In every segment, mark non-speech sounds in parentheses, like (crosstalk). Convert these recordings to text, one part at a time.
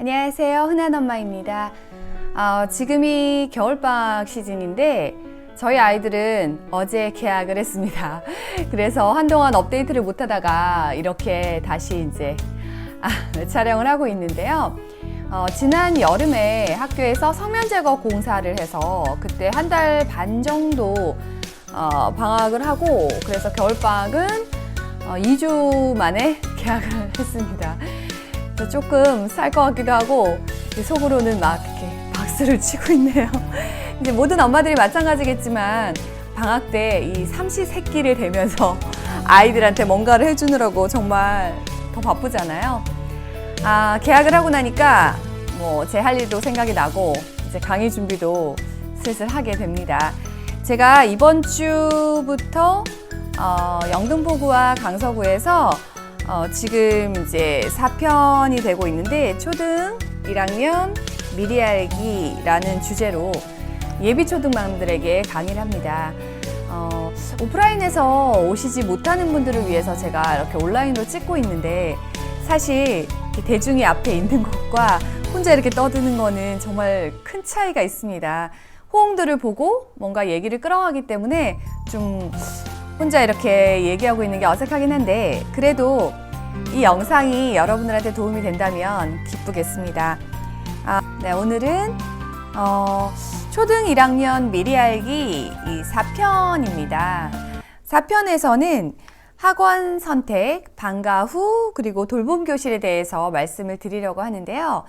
안녕하세요. 흔한 엄마입니다. 어, 지금이 겨울방학 시즌인데 저희 아이들은 어제 개학을 했습니다. (laughs) 그래서 한동안 업데이트를 못 하다가 이렇게 다시 이제 아, 촬영을 하고 있는데요. 어, 지난 여름에 학교에서 성면 제거 공사를 해서 그때 한 달 반 정도 어, 방학을 하고 그래서 겨울방학은 어, 2주 만에 (laughs) 개학을 했습니다. 그래서 조금 쌀 것 같기도 하고 속으로는 막 이렇게 박수를 (laughs) 치고 있네요. 이제 모든 엄마들이 마찬가지겠지만 방학 때 이 삼시세끼를 대면서 (laughs) 아이들한테 뭔가를 해주느라고 정말 더 바쁘잖아요. 아, 계약을 하고 나니까 뭐 제 할 일도 생각이 나고 이제 강의 준비도 슬슬 하게 됩니다. 제가 이번 주부터 어, 영등포구와 강서구에서 어, 지금 이제 4편이 되고 있는데 초등 1학년 미리 알기라는 주제로 예비 초등맘들에게 강의를 합니다. 어, 오프라인에서 오시지 못하는 분들을 위해서 제가 이렇게 온라인으로 찍고 있는데 사실 대중이 앞에 있는 (laughs) 것과 혼자 이렇게 떠드는 거는 정말 큰 차이가 있습니다. 호응들을 보고 뭔가 얘기를 끌어가기 때문에 좀 혼자 이렇게 얘기하고 있는 게 어색하긴 한데 그래도 이 영상이 여러분들한테 도움이 된다면 기쁘겠습니다. 아, 네, 오늘은 어, 초등 1학년 미리 알기 이 4편입니다. 4편에서는 학원 선택, 방과 후, 그리고 돌봄 교실에 대해서 말씀을 드리려고 하는데요.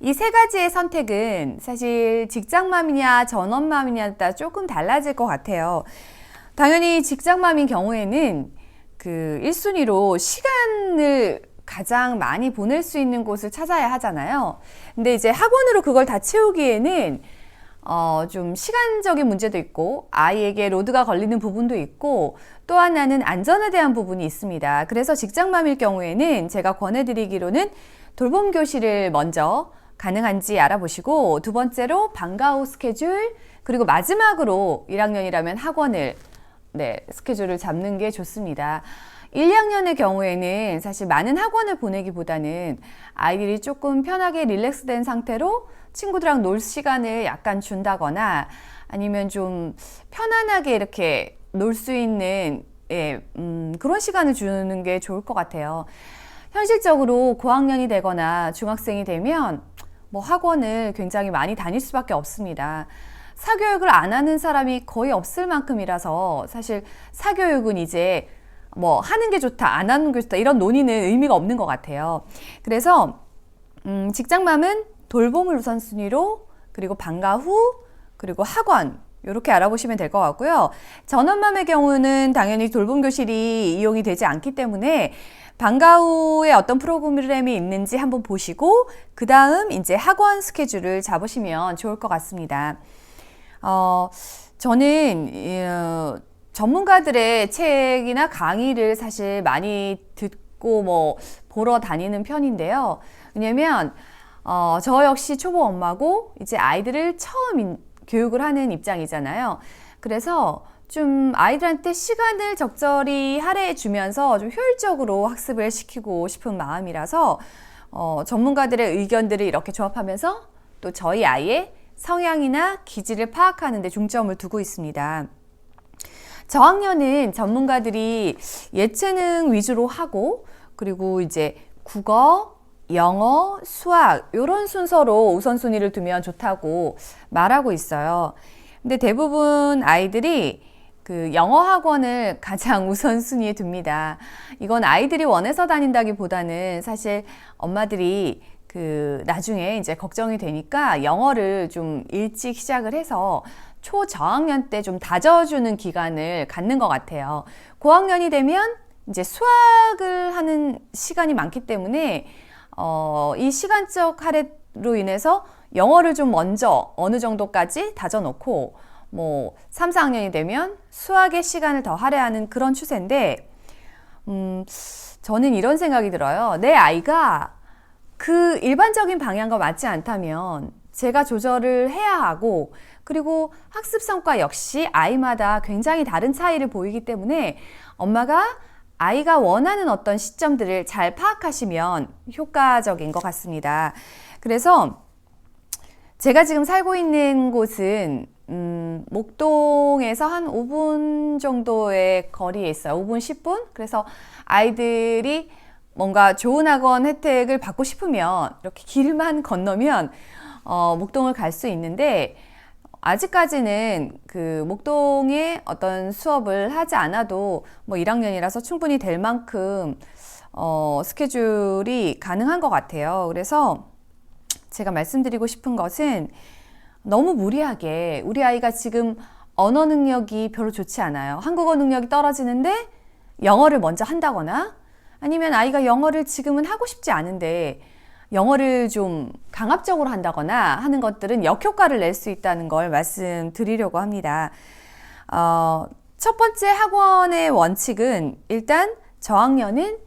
이 세 가지의 선택은 사실 직장맘이냐 전업맘이냐에 따라 조금 달라질 것 같아요. 당연히 직장맘인 경우에는 그 1순위로 시간을 가장 많이 보낼 수 있는 곳을 찾아야 하잖아요. 근데 이제 학원으로 그걸 다 채우기에는 어, 좀 시간적인 문제도 있고, 아이에게 로드가 걸리는 부분도 있고, 또 하나는 안전에 대한 부분이 있습니다. 그래서 직장맘일 경우에는 제가 권해드리기로는 돌봄 교실을 먼저 가능한지 알아보시고, 두 번째로 방과 후 스케줄, 그리고 마지막으로 1학년이라면 학원을, 네, 스케줄을 잡는 게 좋습니다. 1, 2학년의 경우에는 사실 많은 학원을 보내기보다는 아이들이 조금 편하게 릴렉스된 상태로 친구들이랑 놀 시간을 약간 준다거나 아니면 좀 편안하게 이렇게 놀 수 있는 예, 음, 그런 시간을 주는 게 좋을 것 같아요. 현실적으로 고학년이 되거나 중학생이 되면 뭐 학원을 굉장히 많이 다닐 수밖에 없습니다. 사교육을 안 하는 사람이 거의 없을 만큼이라서 사실 사교육은 이제 뭐 하는 게 좋다, 안 하는 게 좋다 이런 논의는 의미가 없는 것 같아요. 그래서 음, 직장맘은 돌봄을 우선순위로 그리고 방과 후 그리고 학원 이렇게 알아보시면 될 것 같고요. 전원맘의 경우는 당연히 돌봄 교실이 이용이 되지 않기 때문에 방과 후에 어떤 프로그램이 있는지 한번 보시고 그 다음 이제 학원 스케줄을 잡으시면 좋을 것 같습니다. 어, 저는 어, 전문가들의 책이나 강의를 사실 많이 듣고 뭐 보러 다니는 편인데요. 왜냐면 어, 저 역시 초보 엄마고 이제 아이들을 처음 인, 교육을 하는 입장이잖아요. 그래서 좀 아이들한테 시간을 적절히 할애해 주면서 좀 효율적으로 학습을 시키고 싶은 마음이라서 어, 전문가들의 의견들을 이렇게 조합하면서 또 저희 아이의 성향이나 기질을 파악하는 데 중점을 두고 있습니다. 저학년은 전문가들이 예체능 위주로 하고 그리고 이제 국어, 영어, 수학 이런 순서로 우선순위를 두면 좋다고 말하고 있어요. 근데 대부분 아이들이 그 영어 학원을 (laughs) 가장 우선순위에 둡니다. 이건 아이들이 원해서 다닌다기보다는 사실 엄마들이 그 나중에 이제 걱정이 되니까 영어를 좀 일찍 시작을 해서 초저학년 때 좀 다져주는 기간을 갖는 것 같아요. 고학년이 되면 이제 수학을 하는 시간이 많기 때문에 어, 이 시간적 할애로 인해서 영어를 좀 먼저 어느 정도까지 다져놓고 뭐 3, 4학년이 되면 수학의 시간을 더 할애하는 그런 추세인데 음, 저는 이런 생각이 들어요. 내 아이가 그 일반적인 방향과 맞지 않다면 제가 조절을 해야 하고 그리고 학습 성과 역시 아이마다 굉장히 다른 차이를 보이기 때문에 엄마가 아이가 원하는 어떤 시점들을 잘 파악하시면 효과적인 것 같습니다. 그래서 제가 지금 살고 있는 곳은 음, 목동에서 한 5분 정도의 거리에 있어요. 5분, 10분? 그래서 아이들이 뭔가 좋은 학원 혜택을 받고 싶으면 이렇게 길만 건너면 어, 목동을 갈 수 있는데 아직까지는 그 목동에 어떤 수업을 하지 않아도 뭐 1학년이라서 충분히 될 만큼 어, 스케줄이 가능한 것 같아요. 그래서 제가 말씀드리고 싶은 것은 너무 무리하게 우리 아이가 지금 언어 능력이 별로 좋지 않아요. 한국어 능력이 떨어지는데 영어를 먼저 한다거나 아니면 아이가 영어를 지금은 하고 싶지 않은데 영어를 좀 강압적으로 한다거나 하는 것들은 역효과를 낼 수 있다는 걸 말씀드리려고 합니다. 어, 첫 번째 학원의 원칙은 일단 저학년은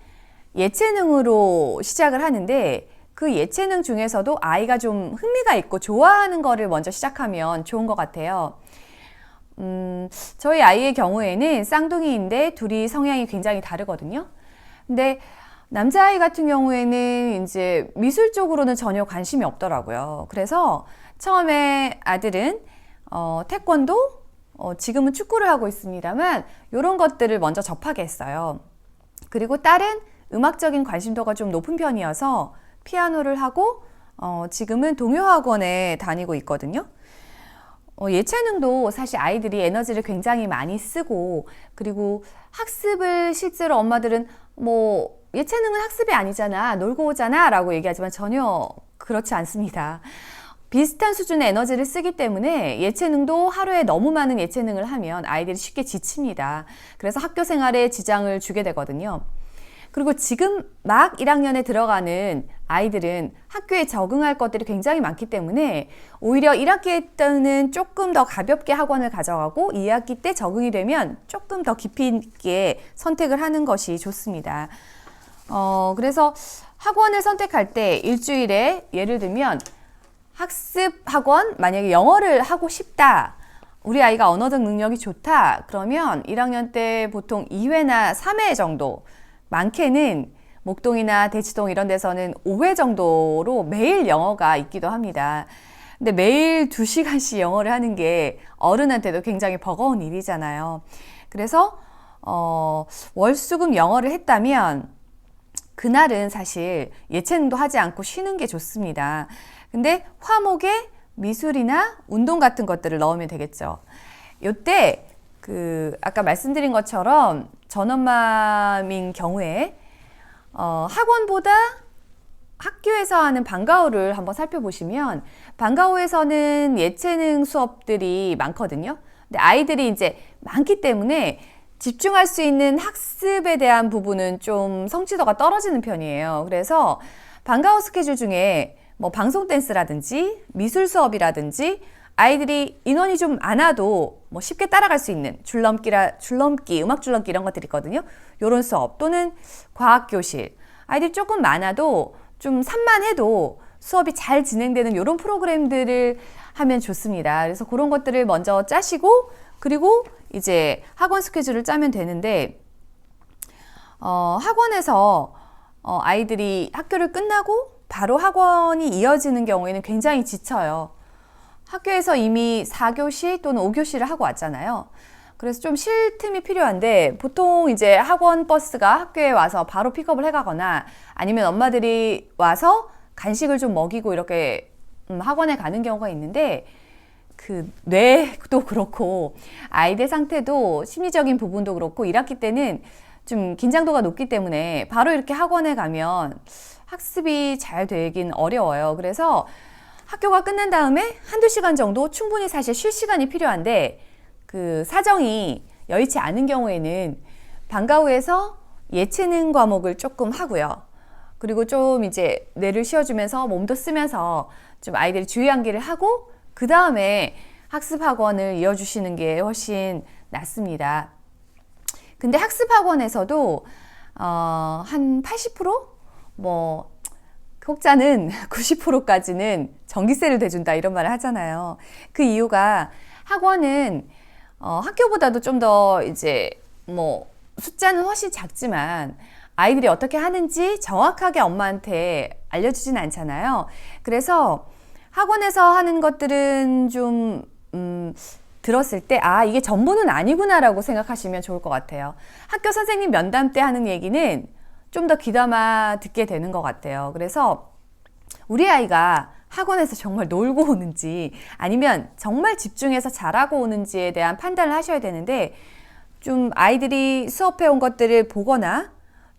예체능으로 시작을 하는데 그 예체능 중에서도 아이가 좀 흥미가 있고 좋아하는 거를 먼저 시작하면 좋은 것 같아요. 음, 저희 아이의 경우에는 쌍둥이인데 둘이 성향이 굉장히 다르거든요. 근데 남자아이 같은 경우에는 이제 미술 쪽으로는 전혀 관심이 없더라고요. 그래서 처음에 아들은 어, 태권도, 어, 지금은 축구를 하고 있습니다만 이런 것들을 먼저 접하게 했어요. 그리고 딸은 음악적인 관심도가 좀 높은 편이어서 피아노를 하고 어, 지금은 동요학원에 다니고 있거든요. 어, 예체능도 사실 아이들이 에너지를 굉장히 많이 쓰고 그리고 학습을 실제로 엄마들은 뭐 예체능은 학습이 아니잖아 놀고 오잖아 라고 얘기하지만 전혀 그렇지 않습니다. 비슷한 수준의 에너지를 쓰기 때문에 예체능도 하루에 너무 많은 예체능을 하면 아이들이 쉽게 지칩니다. 그래서 학교 생활에 지장을 주게 되거든요. 그리고 지금 막 1학년에 들어가는 아이들은 학교에 적응할 것들이 굉장히 많기 때문에 오히려 1학기 때는 조금 더 가볍게 학원을 가져가고 2학기 때 적응이 되면 조금 더 깊이 있게 선택을 하는 것이 좋습니다. 어, 그래서 학원을 선택할 때 일주일에 예를 들면 학습 학원, 만약에 영어를 하고 싶다. 우리 아이가 언어적 능력이 좋다. 그러면 1학년 때 보통 2회나 3회 정도 많게는 목동이나 대치동 이런 데서는 5회 정도로 매일 영어가 있기도 합니다. 근데 매일 2시간씩 영어를 하는 게 어른한테도 굉장히 버거운 일이잖아요. 그래서 어, 월수금 영어를 했다면 그날은 사실 예체능도 하지 않고 쉬는 게 좋습니다. 근데 화목에 미술이나 운동 같은 것들을 넣으면 되겠죠. 요때 그 아까 말씀드린 것처럼 전엄마인 경우에 어, 학원보다 학교에서 하는 방과후를 한번 살펴보시면 방과후에서는 예체능 수업들이 많거든요. 근데 아이들이 이제 많기 때문에 집중할 수 있는 학습에 대한 부분은 좀 성취도가 떨어지는 편이에요. 그래서 방과후 스케줄 중에 뭐 방송 댄스라든지 미술 수업이라든지 아이들이 인원이 좀 많아도 뭐 쉽게 따라갈 수 있는 줄넘기라 줄넘기, 음악 줄넘기 이런 것들이 있거든요. 요런 수업 또는 과학 교실. 아이들이 조금 많아도 좀 산만해도 수업이 잘 진행되는 이런 프로그램들을 하면 좋습니다. 그래서 그런 것들을 먼저 짜시고 그리고 이제 학원 스케줄을 짜면 되는데 어, 학원에서 어, 아이들이 학교를 끝나고 바로 학원이 이어지는 경우에는 굉장히 지쳐요. 학교에서 이미 4교시 또는 5교시를 하고 왔잖아요. 그래서 좀 쉴 틈이 필요한데 보통 이제 학원 버스가 학교에 와서 바로 픽업을 해가거나 아니면 엄마들이 와서 간식을 좀 먹이고 이렇게 음, 학원에 가는 경우가 있는데 그 뇌도 (laughs) 그렇고 아이들 상태도 심리적인 부분도 그렇고 1학기 때는 좀 긴장도가 높기 때문에 바로 이렇게 학원에 가면 학습이 잘 되긴 어려워요. 그래서 학교가 끝난 다음에 한두 시간 정도 충분히 사실 쉴 시간이 필요한데 그 사정이 여의치 않은 경우에는 방과 후에서 예체능 과목을 조금 하고요. 그리고 좀 이제 뇌를 쉬어주면서 몸도 쓰면서 좀 아이들이 주의 암기를 하고 그 다음에 학습 학원을 이어주시는 게 훨씬 낫습니다. 근데 학습 학원에서도 어, 한 80%뭐 혹자는 (laughs) 90%까지는 전기세를 대준다 이런 말을 하잖아요. 그 이유가 학원은 어, 학교보다도 좀 더 이제 뭐 숫자는 훨씬 작지만 아이들이 어떻게 하는지 정확하게 엄마한테 알려주진 않잖아요. 그래서 학원에서 하는 것들은 좀, 음, 들었을 때, 아, 이게 전부는 아니구나라고 생각하시면 좋을 것 같아요. 학교 선생님 면담 때 하는 얘기는 좀 더 귀담아 듣게 되는 것 같아요. 그래서 우리 아이가 학원에서 정말 놀고 오는지 아니면 정말 집중해서 잘하고 오는지에 대한 판단을 하셔야 되는데 좀 아이들이 수업해 온 것들을 보거나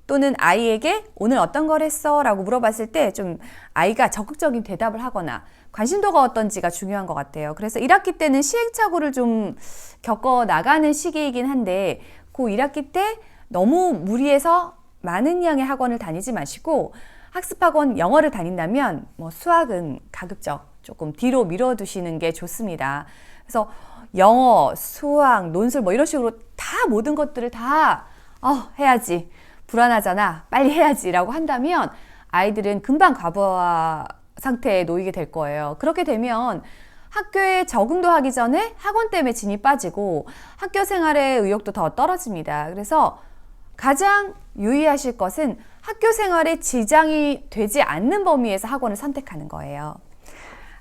또는 아이에게 오늘 어떤 걸 했어? 라고 물어봤을 때 좀 아이가 적극적인 대답을 하거나 관심도가 어떤지가 중요한 것 같아요. 그래서 1학기 때는 시행착오를 좀 겪어 나가는 시기이긴 한데 그 1학기 때 너무 무리해서 많은 양의 학원을 다니지 마시고 학습학원 영어를 다닌다면 뭐 수학은 가급적 조금 뒤로 밀어두시는 게 좋습니다. 그래서 영어, 수학, 논술 뭐 이런 식으로 다 모든 것들을 다 어, 해야지. 불안하잖아. 빨리 해야지라고 한다면 아이들은 금방 과부하 상태에 놓이게 될 거예요. 그렇게 되면 학교에 적응도 하기 전에 학원 때문에 진이 빠지고 학교 생활의 의욕도 더 떨어집니다. 그래서 가장 유의하실 것은 학교 생활에 지장이 되지 않는 범위에서 학원을 선택하는 거예요.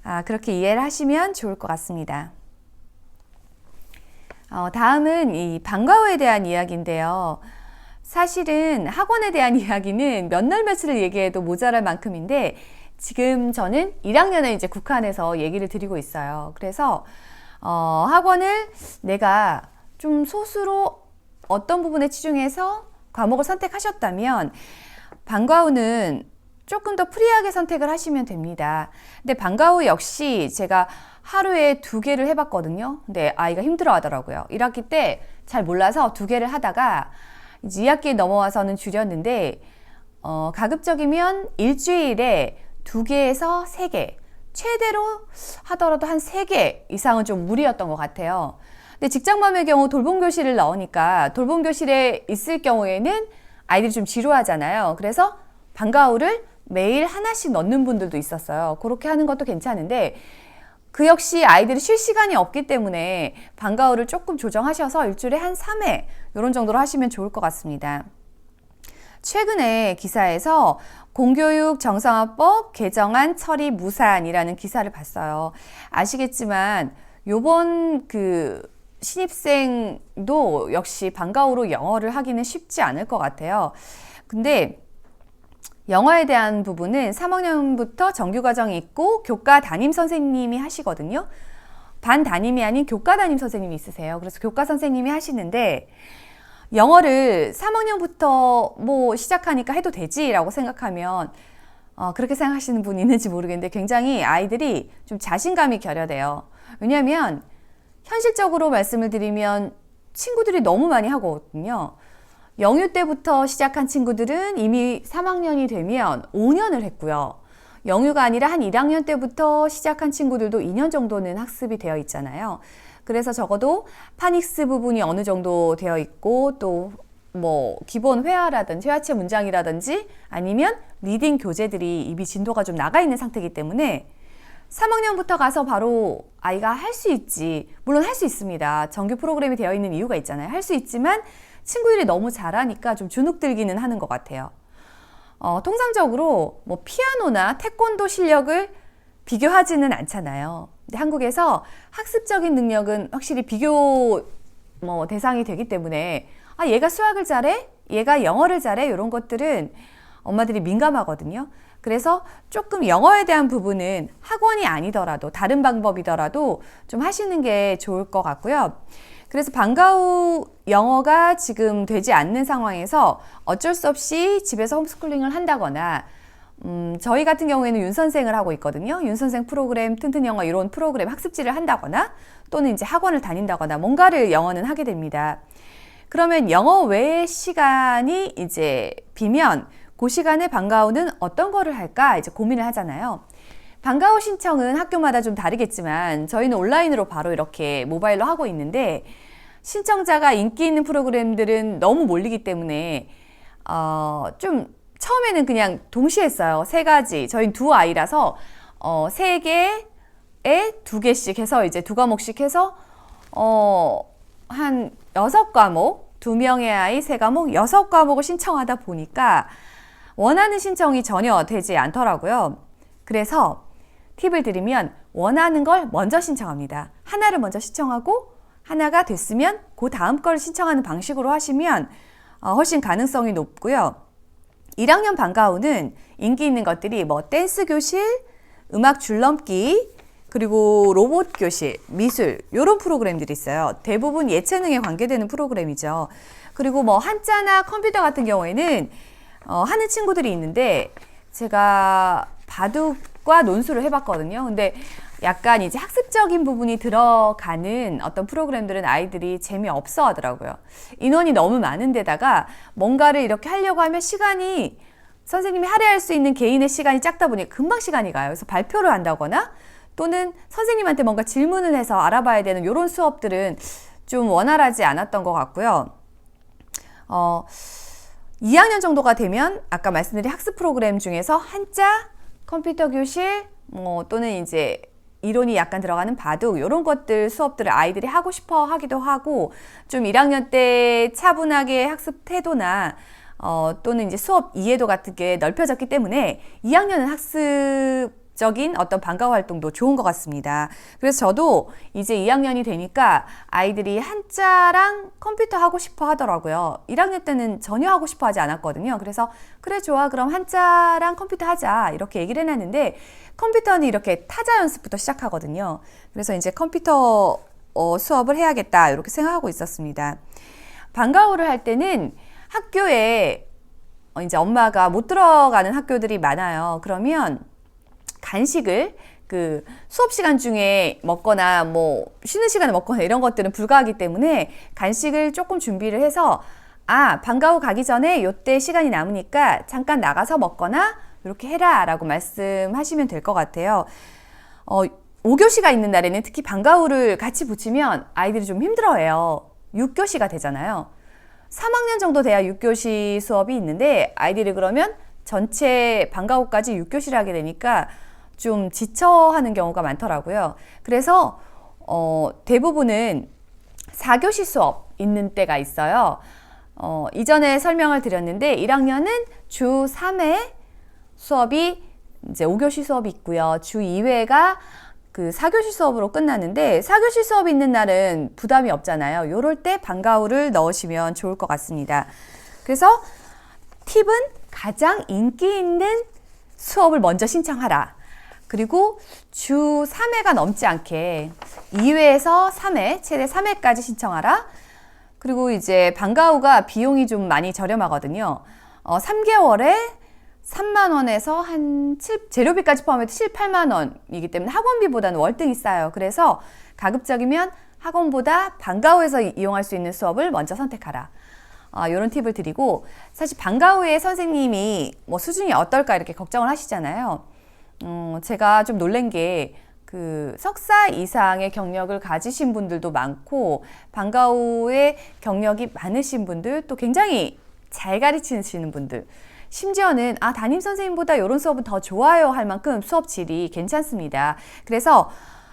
아, 그렇게 이해를 하시면 좋을 것 같습니다. 어, 다음은 이 방과 후에 대한 이야기인데요. 사실은 학원에 대한 (laughs) 이야기는 몇 날 며칠을 얘기해도 모자랄 만큼인데 지금 저는 1학년에 이제 국한해서 얘기를 드리고 있어요. 그래서 어, 학원을 내가 좀 소수로 어떤 부분에 치중해서 과목을 선택하셨다면 방과 후는 조금 더 프리하게 선택을 하시면 됩니다. 근데 방과 후 역시 제가 하루에 두 개를 해봤거든요. 근데 아이가 힘들어 하더라고요. 1학기 때 잘 몰라서 두 개를 하다가 이제 2학기에 넘어와서는 줄였는데, 어, 가급적이면 일주일에 두 개에서 세 개, 최대로 하더라도 한 세 개 이상은 좀 무리였던 것 같아요. 근데 직장맘의 경우 돌봄교실을 넣으니까 돌봄교실에 있을 경우에는 아이들이 좀 지루하잖아요. 그래서 방과후를 매일 하나씩 넣는 분들도 있었어요. 그렇게 하는 것도 괜찮은데 그 역시 아이들이 쉴 시간이 없기 때문에 방과후를 조금 조정하셔서 일주일에 한 3회 이런 정도로 하시면 좋을 것 같습니다. 최근에 기사에서 공교육 정상화법 개정안 처리 무산이라는 기사를 봤어요. 아시겠지만 요번 그 신입생도 역시 방과후로 영어를 하기는 쉽지 않을 것 같아요. 근데 영어에 대한 부분은 3학년부터 정규 과정이 있고 교과 담임 선생님이 하시거든요. 반 담임이 아닌 교과 담임 선생님이 있으세요. 그래서 교과 선생님이 하시는데 영어를 3학년부터 뭐 시작하니까 해도 되지라고 생각하면 어, 그렇게 생각하시는 분 있는지 모르겠는데 굉장히 아이들이 좀 자신감이 결여돼요. 왜냐하면 현실적으로 말씀을 드리면 친구들이 너무 많이 하거든요. 영유 때부터 시작한 친구들은 이미 3학년이 되면 5년을 했고요. 영유가 아니라 한 1학년 때부터 시작한 친구들도 2년 정도는 학습이 되어 있잖아요. 그래서 적어도 파닉스 부분이 어느 정도 되어 있고 또 뭐 기본 회화라든지 회화체 문장이라든지 아니면 리딩 교재들이 이미 진도가 좀 나가 있는 상태이기 때문에 3학년부터 가서 바로 아이가 할 수 있지. 물론 할 수 있습니다. 정규 프로그램이 되어 있는 이유가 있잖아요. 할 수 있지만 친구들이 너무 잘하니까 좀 주눅들기는 하는 것 같아요. 어, 통상적으로 뭐 피아노나 태권도 실력을 비교하지는 않잖아요. 근데 한국에서 학습적인 능력은 확실히 비교 뭐 대상이 되기 때문에 아 얘가 수학을 잘해, 얘가 영어를 잘해 이런 것들은 엄마들이 민감하거든요. 그래서 조금 영어에 대한 부분은 학원이 아니더라도 다른 방법이더라도 좀 하시는 게 좋을 것 같고요. 그래서 방과 후 영어가 지금 되지 않는 상황에서 어쩔 수 없이 집에서 홈스쿨링을 한다거나 음, 저희 같은 경우에는 윤 선생을 하고 있거든요. 윤 선생 프로그램, 튼튼 영어 이런 프로그램 학습지를 한다거나 또는 이제 학원을 다닌다거나 뭔가를 영어는 하게 됩니다. 그러면 영어 외의 시간이 이제 비면 그 시간에 방과후는 어떤 거를 할까 이제 고민을 하잖아요. 방과후 신청은 학교마다 좀 다르겠지만 저희는 온라인으로 바로 이렇게 모바일로 하고 있는데 신청자가 인기 있는 프로그램들은 너무 몰리기 때문에 어, 좀 처음에는 그냥 동시에 했어요. 세 가지. 저희 두 아이라서 어, 세 개에 두 개씩 해서 이제 두 과목씩 해서 어, 한 여섯 과목 두 명의 아이 세 과목 여섯 과목을 신청하다 보니까 원하는 신청이 전혀 되지 않더라고요. 그래서 팁을 드리면 원하는 걸 먼저 신청합니다. 하나를 먼저 신청하고 하나가 됐으면 그 다음 걸 신청하는 방식으로 하시면 어, 훨씬 가능성이 높고요. 1학년 방과 후는 인기 있는 것들이 뭐 댄스 교실, 음악 줄넘기, 그리고 로봇 교실, 미술 이런 프로그램들이 있어요. 대부분 예체능에 관계되는 프로그램이죠. 그리고 뭐 한자나 컴퓨터 같은 경우에는 어, 하는 친구들이 있는데 제가 바둑과 논술을 해봤거든요. 근데 약간 이제 학습적인 부분이 들어가는 어떤 프로그램들은 아이들이 재미없어 하더라고요. 인원이 너무 많은데다가 뭔가를 이렇게 하려고 하면 시간이 선생님이 할애할 수 있는 개인의 시간이 작다 보니 금방 시간이 가요. 그래서 발표를 한다거나 또는 선생님한테 뭔가 질문을 해서 알아봐야 되는 이런 수업들은 좀 원활하지 않았던 것 같고요. 어, 2학년 정도가 되면 아까 말씀드린 학습 프로그램 중에서 한자, 컴퓨터 교실, 뭐 또는 이제 이론이 약간 들어가는 바둑 이런 것들 수업들을 아이들이 하고 싶어 하기도 하고 좀 1학년 때 차분하게 학습 태도나 어, 또는 이제 수업 이해도 같은 게 넓혀졌기 때문에 2학년은 학습 적인 어떤 방과후 활동도 좋은 것 같습니다. 그래서 저도 이제 2학년이 되니까 아이들이 한자랑 컴퓨터 하고 싶어 하더라고요. 1학년 때는 전혀 하고 싶어 하지 않았거든요. 그래서 그래 좋아 그럼 한자랑 컴퓨터 하자 이렇게 얘기를 해놨는데 컴퓨터는 이렇게 타자 연습부터 시작하거든요. 그래서 이제 컴퓨터 어, 수업을 해야겠다 이렇게 생각하고 있었습니다. 방과후를 할 때는 학교에 어, 이제 엄마가 못 들어가는 학교들이 많아요. 그러면 간식을 그 수업 시간 중에 먹거나 뭐 쉬는 시간에 먹거나 이런 것들은 불가하기 때문에 간식을 조금 준비를 해서 아, 방과 후 가기 전에 요때 시간이 남으니까 잠깐 나가서 먹거나 이렇게 해라 라고 말씀하시면 될 것 같아요. 어, 5교시가 있는 날에는 특히 방과 후를 같이 붙이면 아이들이 좀 힘들어해요. 6교시가 되잖아요. 3학년 정도 돼야 6교시 수업이 있는데 아이들이 그러면 전체 방과 후까지 6교시를 하게 되니까 좀 지쳐하는 경우가 많더라고요. 그래서 어, 대부분은 4교시 수업 있는 때가 있어요. 어, 이전에 설명을 드렸는데 1학년은 주 3회 수업이 이제 5교시 수업이 있고요. 주 2회가 그 4교시 수업으로 끝나는데 4교시 수업 있는 날은 부담이 없잖아요. 요럴 때 방과후를 넣으시면 좋을 것 같습니다. 그래서 팁은 가장 인기 있는 수업을 먼저 신청하라. 그리고 주 3회가 넘지 않게 2회에서 3회, 최대 3회까지 신청하라. 그리고 이제 방과후가 비용이 좀 많이 저렴하거든요. 어, 3개월에 3만 원에서 한 7, 재료비까지 포함해도 7, 8만 원이기 때문에 학원비보다는 월등히 싸요. 그래서 가급적이면 학원보다 방과후에서 이용할 수 있는 수업을 먼저 선택하라. 아, 이런 팁을 드리고 사실 방과후에 선생님이 뭐 수준이 어떨까 이렇게 걱정을 하시잖아요. 음, 제가 좀 놀란 게 그 석사 이상의 경력을 가지신 분들도 많고 방과후에 경력이 많으신 분들 또 굉장히 잘 가르치시는 분들 심지어는 아 담임 선생님보다 이런 수업은 더 좋아요 할 만큼 수업 질이 괜찮습니다. 그래서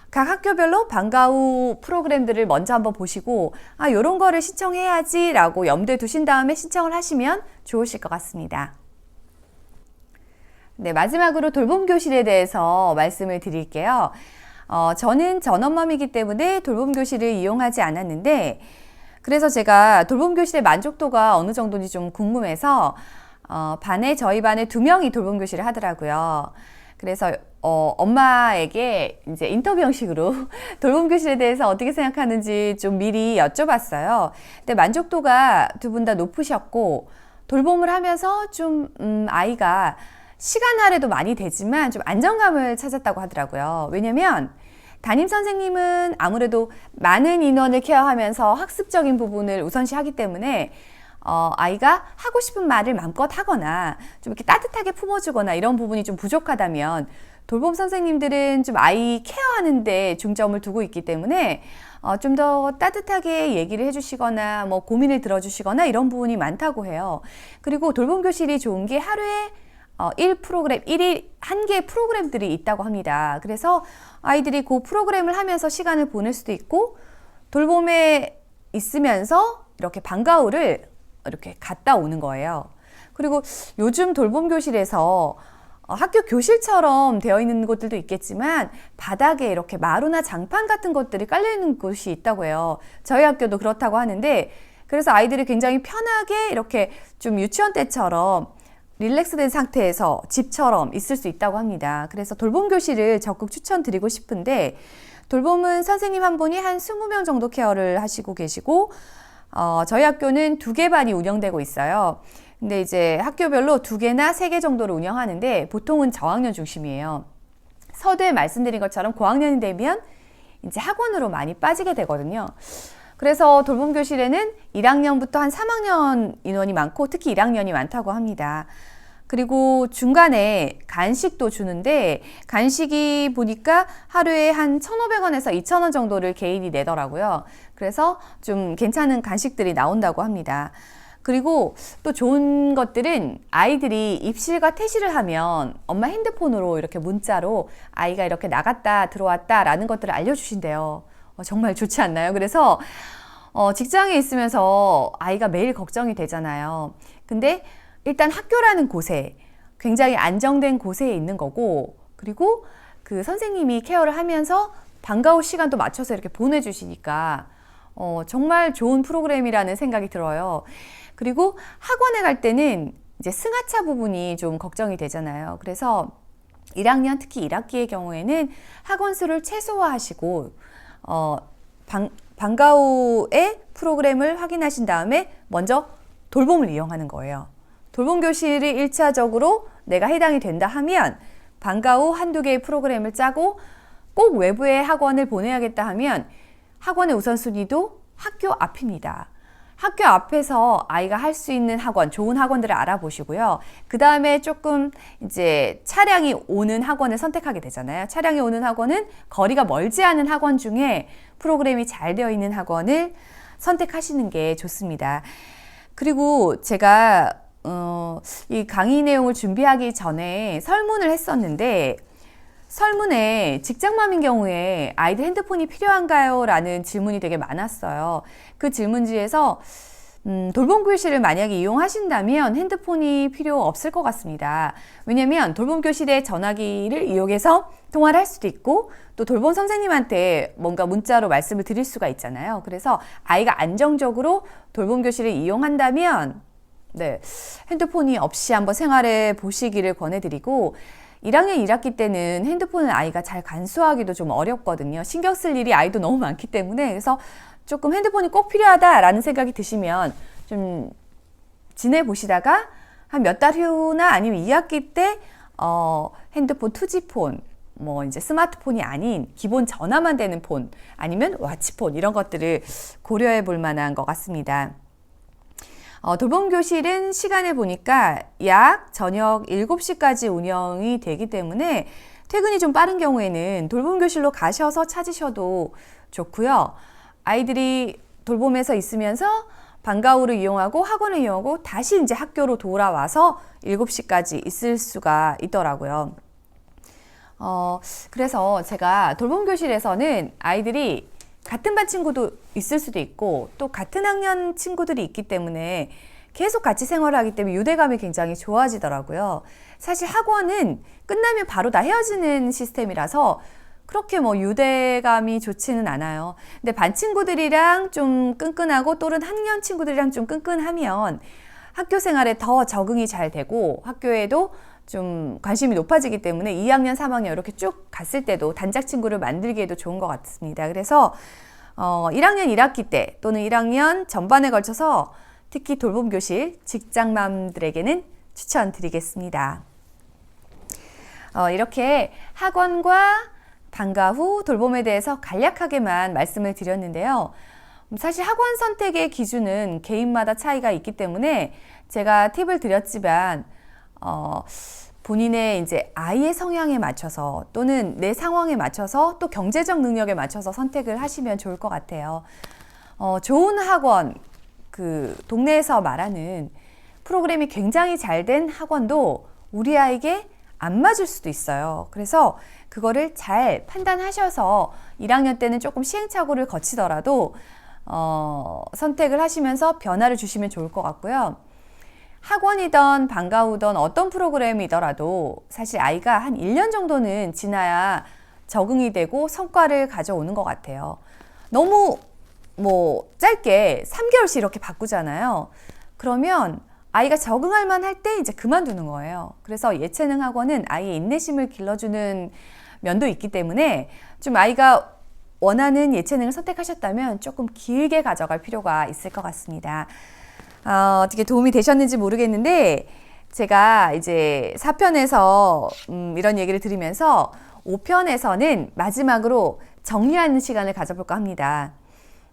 각 학교별로 방과후 프로그램들을 먼저 한번 보시고 아 이런 거를 신청해야지라고 염두에 두신 다음에 신청을 하시면 좋으실 것 같습니다. 네, 마지막으로 돌봄 교실에 대해서 말씀을 드릴게요. 어, 저는 전원맘이기 때문에 돌봄 교실을 이용하지 않았는데, 그래서 제가 돌봄 교실의 만족도가 어느 정도인지 좀 궁금해서, 어, 반에, 저희 반에 두 명이 돌봄 교실을 하더라고요. 그래서, 어, 엄마에게 이제 인터뷰 형식으로 (laughs) 돌봄 교실에 대해서 어떻게 생각하는지 좀 미리 여쭤봤어요. 근데 만족도가 두 분 다 높으셨고, 돌봄을 하면서 좀, 음, 아이가 시간 할애도 많이 되지만 좀 안정감을 찾았다고 하더라고요. 왜냐면 담임 선생님은 아무래도 많은 인원을 케어하면서 학습적인 부분을 우선시하기 때문에 어, 아이가 하고 싶은 말을 마음껏 하거나 좀 이렇게 따뜻하게 품어주거나 이런 부분이 좀 부족하다면 돌봄 선생님들은 좀 아이 케어하는데 중점을 두고 있기 때문에 어, 좀 더 따뜻하게 얘기를 해주시거나 뭐 고민을 들어주시거나 이런 부분이 많다고 해요. 그리고 돌봄 교실이 좋은 게 하루에 어, 1 프로그램, 1일 한 개의 프로그램들이 있다고 합니다. 그래서 아이들이 그 프로그램을 하면서 시간을 보낼 수도 있고 돌봄에 있으면서 이렇게 방과후를 이렇게 갔다 오는 거예요. 그리고 요즘 돌봄 교실에서 어, 학교 교실처럼 되어 있는 곳들도 있겠지만 바닥에 이렇게 마루나 장판 같은 것들이 깔려 있는 곳이 있다고 해요. 저희 학교도 그렇다고 하는데 그래서 아이들이 굉장히 편하게 이렇게 좀 유치원 때처럼 릴렉스된 상태에서 집처럼 있을 수 있다고 합니다. 그래서 돌봄 교실을 적극 추천드리고 싶은데 돌봄은 선생님 한 분이 한 20명 정도 케어를 하시고 계시고 어, 저희 학교는 두 개 반이 운영되고 있어요. 근데 이제 학교별로 두 개나 세 개 정도를 운영하는데 보통은 저학년 중심이에요. 서두에 말씀드린 것처럼 고학년이 되면 이제 학원으로 많이 빠지게 되거든요. 그래서 돌봄 교실에는 1학년부터 한 3학년 인원이 많고 특히 1학년이 많다고 합니다. 그리고 중간에 간식도 주는데 간식이 보니까 하루에 한 1,500원에서 2,000원 정도를 개인이 내더라고요. 그래서 좀 괜찮은 간식들이 나온다고 합니다. 그리고 또 좋은 것들은 아이들이 입실과 퇴실을 하면 엄마 핸드폰으로 이렇게 문자로 아이가 이렇게 나갔다 들어왔다 라는 것들을 알려주신대요. 어, 정말 좋지 않나요? 그래서 어, 직장에 있으면서 아이가 매일 걱정이 되잖아요. 근데 일단 학교라는 곳에 굉장히 안정된 곳에 있는 거고 그리고 그 선생님이 케어를 하면서 방과후 시간도 맞춰서 이렇게 보내주시니까 어, 정말 좋은 프로그램이라는 생각이 들어요. 그리고 학원에 갈 때는 이제 승하차 부분이 좀 걱정이 되잖아요. 그래서 1학년 특히 1학기의 경우에는 학원 수를 최소화하시고 어, 방, 방과후의 프로그램을 확인하신 다음에 먼저 돌봄을 이용하는 거예요. 돌봄 교실이 1차적으로 내가 해당이 된다 하면 방과 후 한두 개의 프로그램을 짜고 꼭 외부의 학원을 보내야겠다 하면 학원의 우선순위도 학교 앞입니다. 학교 앞에서 아이가 할 수 있는 학원, 좋은 학원들을 알아보시고요. 그 다음에 조금 이제 차량이 오는 학원을 선택하게 되잖아요. 차량이 오는 학원은 거리가 멀지 않은 학원 중에 프로그램이 잘 되어 있는 학원을 선택하시는 게 좋습니다. 그리고 제가 어, 이 강의 내용을 준비하기 전에 설문을 했었는데 설문에 직장맘인 경우에 아이들 핸드폰이 필요한가요? 라는 질문이 되게 많았어요. 그 질문지에서 음, 돌봄 교실을 만약에 이용하신다면 핸드폰이 필요 없을 것 같습니다. 왜냐면 돌봄 교실의 전화기를 이용해서 통화를 할 수도 있고 또 돌봄 선생님한테 뭔가 문자로 말씀을 드릴 수가 있잖아요. 그래서 아이가 안정적으로 돌봄 교실을 이용한다면 네, 핸드폰이 없이 한번 생활해 보시기를 권해드리고 1학년 1학기 때는 핸드폰을 아이가 잘 간수하기도 좀 어렵거든요. 신경 쓸 일이 아이도 (laughs) 너무 많기 때문에 그래서 조금 핸드폰이 꼭 필요하다라는 생각이 드시면 좀 지내보시다가 한 몇 달 후나 아니면 2학기 때 어, 핸드폰 투지폰 뭐 이제 스마트폰이 아닌 기본 전화만 되는 폰 아니면 와치폰 이런 것들을 고려해 볼 만한 것 같습니다. 어, 돌봄 교실은 시간을 보니까 약 저녁 7시까지 운영이 되기 때문에 퇴근이 좀 빠른 경우에는 돌봄 교실로 가셔서 찾으셔도 좋고요. 아이들이 돌봄에서 있으면서 방과후를 이용하고 학원을 이용하고 다시 이제 학교로 돌아와서 7시까지 있을 수가 있더라고요. 어, 그래서 제가 돌봄 교실에서는 아이들이 같은 반 친구도 있을 수도 있고 또 같은 학년 친구들이 있기 때문에 계속 같이 생활하기 때문에 유대감이 굉장히 좋아지더라고요. 사실 학원은 끝나면 바로 다 헤어지는 시스템이라서 그렇게 뭐 유대감이 좋지는 않아요. 근데 반 친구들이랑 좀 끈끈하고 또는 학년 친구들이랑 좀 끈끈하면 학교 생활에 더 적응이 잘 되고 학교에도 좀 관심이 높아지기 때문에 2학년, 3학년 이렇게 쭉 갔을 때도 단짝 친구를 만들기에도 좋은 것 같습니다. 그래서 어, 1학년 1학기 때 또는 1학년 전반에 걸쳐서 특히 돌봄 교실 직장맘들에게는 추천드리겠습니다. 어, 이렇게 학원과 방과 후 돌봄에 대해서 간략하게만 말씀을 드렸는데요. 사실 학원 선택의 기준은 개인마다 차이가 있기 때문에 제가 팁을 드렸지만 어, 본인의 이제 아이의 성향에 맞춰서 또는 내 상황에 맞춰서 또 경제적 능력에 맞춰서 선택을 하시면 좋을 것 같아요. 어, 좋은 학원, 그 동네에서 말하는 프로그램이 굉장히 잘 된 학원도 우리 아이에게 안 맞을 수도 있어요. 그래서 그거를 잘 판단하셔서 1학년 때는 조금 시행착오를 거치더라도 어, 선택을 하시면서 변화를 주시면 좋을 것 같고요. 학원이던 방과후던 어떤 프로그램이더라도 사실 아이가 한 1년 정도는 지나야 적응이 되고 성과를 가져오는 것 같아요. 너무 뭐 짧게 3개월씩 이렇게 바꾸잖아요. 그러면 아이가 적응할 만할 때 이제 그만두는 거예요. 그래서 예체능 학원은 아이의 인내심을 길러주는 면도 있기 때문에 좀 아이가 원하는 예체능을 선택하셨다면 조금 길게 가져갈 필요가 있을 것 같습니다. 어, 어떻게 도움이 되셨는지 모르겠는데 제가 이제 4편에서 음, 이런 얘기를 들으면서 5편에서는 마지막으로 정리하는 시간을 가져볼까 합니다.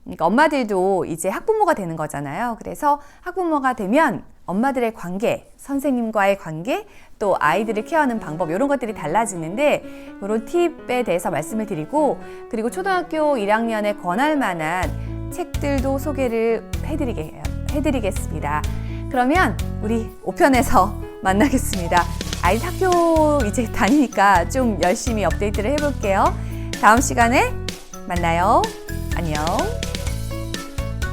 그러니까 엄마들도 이제 학부모가 되는 거잖아요. 그래서 학부모가 되면 엄마들의 관계, 선생님과의 관계, 또 아이들을 케어하는 방법 이런 것들이 달라지는데 이런 팁에 대해서 말씀을 드리고 그리고 초등학교 1학년에 권할 만한 책들도 소개를 해드리게 해드리겠습니다. 그러면 우리 5편에서 만나겠습니다. 아이 학교 이제 다니니까 좀 열심히 업데이트를 해볼게요. 다음 시간에 만나요. 안녕.